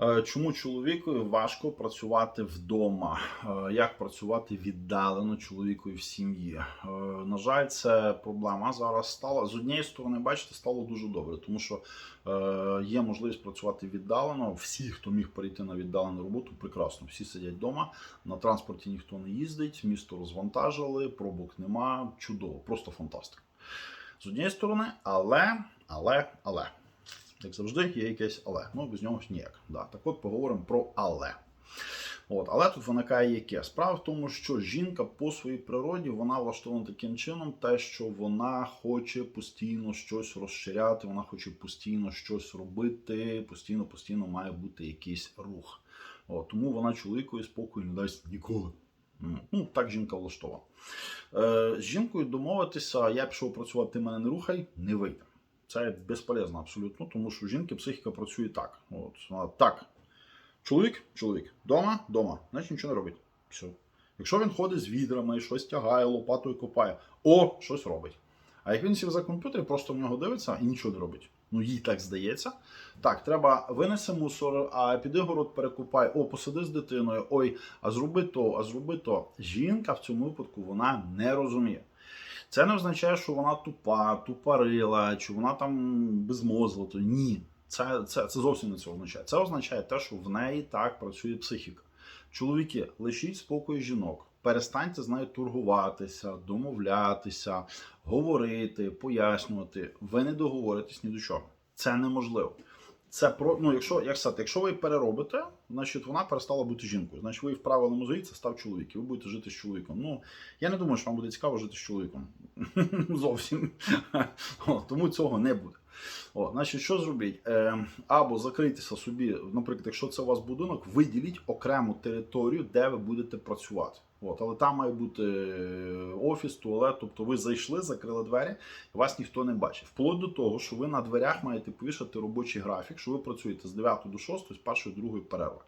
Е, Чому чоловікові важко працювати вдома? Е, Як працювати віддалено чоловікові в сім'ї? Е, На жаль, це проблема зараз стала. З однієї сторони, бачите, стало дуже добре, тому що є можливість працювати віддалено. Всі, хто міг перейти на віддалену роботу, прекрасно. Всі сидять вдома, на транспорті ніхто не їздить, місто розвантажили, пробок нема. Чудово, просто фантастика. З однієї сторони, але, але, але. Як завжди, є якесь але. Ну, без нього ж ніяк. Да. Так от поговоримо про але. От, але тут виникає яке? Справа в тому, що жінка по своїй природі вона влаштована таким чином, те, що вона хоче постійно щось розширяти, вона хоче постійно щось робити, постійно, постійно має бути якийсь рух. От, тому вона чоловікові спокою не дасть ніколи. Ну, так жінка влаштована. Е, з жінкою домовитися, я пішов працювати, ти мене не рухай, не вийде. Це безполезно абсолютно, тому що у жінки психіка працює так. От, так. Чоловік, чоловік, дома, дома, значить нічого не робить. Все. Якщо він ходить з відрами, щось тягає, лопатою копає, о, щось робить. А як він сів за комп'ютер, просто в нього дивиться і нічого не робить. Ну, їй так здається. Так, треба винеси мусор, а піди город перекупай, о, посиди з дитиною, ой, а зроби то, а зроби то. Жінка в цьому випадку вона не розуміє. Це не означає, що вона тупа, тупорила, чи вона там безмозла. То ні. Це, це, це зовсім не це означає. Це означає те, що в неї так працює психіка. Чоловіки, лишіть спокій жінок. Перестаньте з нею торгуватися, домовлятися, говорити, пояснювати. Ви не договоритесь ні до чого. Це неможливо. Це про ну, якщо як сказати, якщо ви переробите, значить вона перестала бути жінкою. Значить, ви в правилному мозаї це став чоловік, і ви будете жити з чоловіком. Ну я не думаю, що вам буде цікаво жити з чоловіком. Зовсім. Тому цього не буде. О, значить, що зробіть? Е, або закрийтеся собі, наприклад, якщо це у вас будинок, виділіть окрему територію, де ви будете працювати. От, але там має бути е, офіс, туалет, тобто ви зайшли, закрили двері, і вас ніхто не бачить. Вплоть до того, що ви на дверях маєте повішати робочий графік, що ви працюєте з 9 до 6, з першої другої перерви.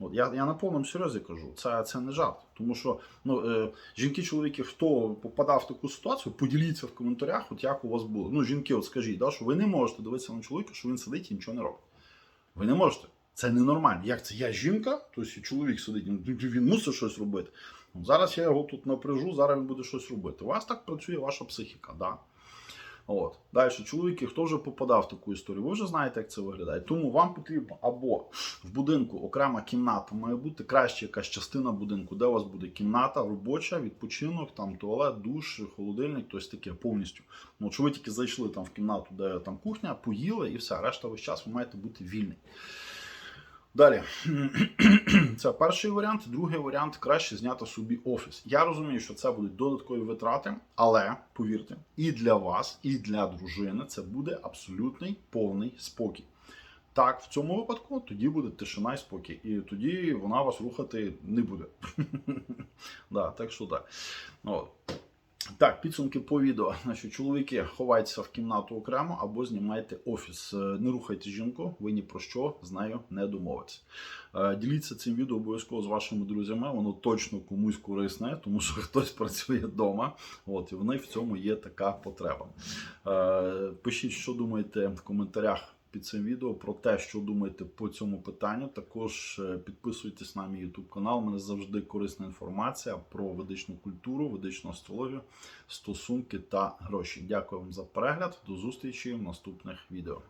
От я, я на повному серйозі кажу, це, це не жарт. Тому що ну, е, жінки, чоловіки, хто попадав в таку ситуацію, поділіться в коментарях, от як у вас було. Ну, жінки, от скажіть, да, що ви не можете дивитися на чоловіка, що він сидить і нічого не робить. Ви не можете. Це ненормально. Як це? Я жінка, тобто чоловік сидить, він мусить щось робити. Зараз я його тут напряжу, зараз він буде щось робити. У вас так працює ваша психіка, да. От. Далі, чоловіки, хто вже попадав в таку історію, ви вже знаєте, як це виглядає. Тому вам потрібно або в будинку окрема кімната має бути краще якась частина будинку, де у вас буде кімната робоча, відпочинок, там туалет, душ, холодильник, тобто таке повністю. Ну, що ви тільки зайшли там в кімнату, де там кухня, поїли і все. Решта весь час ви маєте бути вільний. Далі, це перший варіант. Другий варіант краще зняти собі офіс. Я розумію, що це будуть додаткові витрати, але повірте, і для вас, і для дружини це буде абсолютний повний спокій. Так, в цьому випадку тоді буде тишина і спокій, і тоді вона вас рухати не буде. да, так що так. От. Так, підсумки по відео. Значить, чоловіки, ховайтеся в кімнату окремо або знімайте офіс. Е, Не рухайте жінку, ви ні про що з нею не домовитесь. Е, Діліться цим відео обов'язково з вашими друзями. Воно точно комусь корисне, тому що хтось працює вдома. От і в них в цьому є така потреба. Е, Пишіть, що думаєте в коментарях під цим відео про те, що думаєте по цьому питанню. Також е, підписуйтесь на мій YouTube канал. У мене завжди корисна інформація про ведичну культуру, ведичну астрологію, стосунки та гроші. Дякую вам за перегляд. До зустрічі в наступних відео.